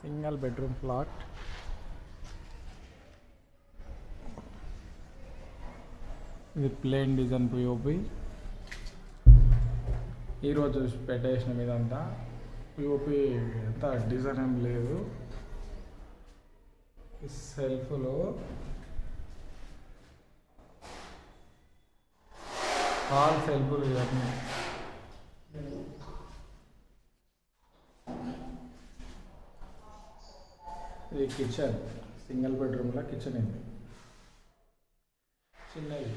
Single bedroom flat ఇది plain design POP ఈరోజు పెట్టేసిన ఇదంతా. పిఓపి ఎంత డిజైన్ ఏం లేదు. ఈ సెల్ఫ్లో హాల్ సెల్ఫ్లు ఇవన్నీ. ఇది కిచెన్ సింగిల్ బెడ్రూమ్లో కిచెన్ ఇది చిన్నది.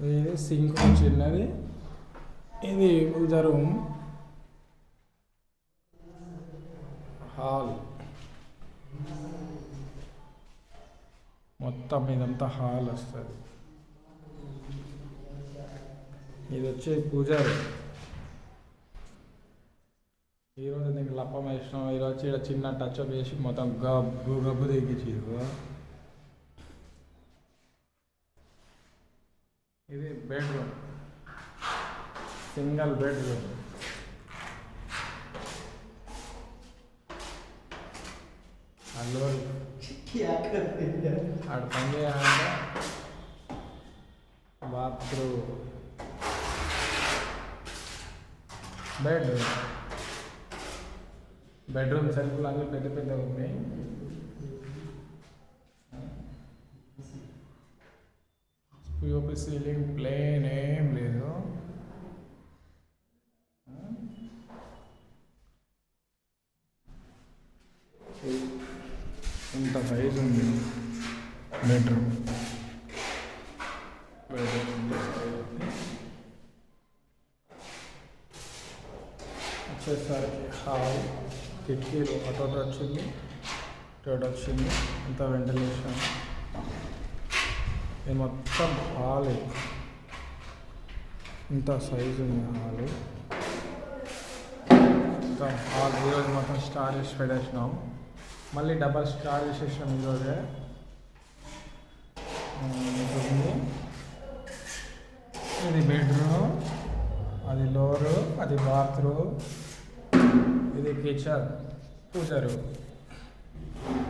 ఇది సింక్ చిన్నది. ఇది పూజ రూమ్ హాల్ మొత్తం ఇదంతా హాల్ వస్తుంది. ఇది వచ్చి పూజారి ఈరోజు నీకు లప్పం వేసినాం ఈరోజు ఇక్కడ చిన్న టచ్ అప్ చేసి మొత్తం గబ్బు గబ్బు దిగించారు ఇది బెడ్రూమ్ సింగల్ బెడ్రూమ్ హలో అక్కడ పని చేయాలంటే బాత్రూమ్ బెడ్. బెడ్రూమ్ సెల్ఫ్లు అన్నీ పెద్ద పెద్దగా ఉన్నాయి. పిఓపి సీలింగ్ ప్లేన్ ఏం లేదు. ఇంత సైజ్ ఉంది. బెడ్రూమ్. బెడ్రూమ్ వచ్చేసరికి హాల్ కిటికీలు అటోట్ వచ్చింది ఇటు వచ్చింది ఇంత వెంటిలేషన్ ఇది మొత్తం హాల్ ఇంత సైజు ఉంది హాల్. మొత్తం హాల్ ఈరోజు మొత్తం స్టార్ చేసి పెట్టేసినాం. మళ్ళీ డబల్ స్టార్ చేసేసాం ఈరోజే ఇది బెడ్రూమ్ అది లోరు అది బాత్రూమ్. ఇది కిచెన్ పూజ రూమ్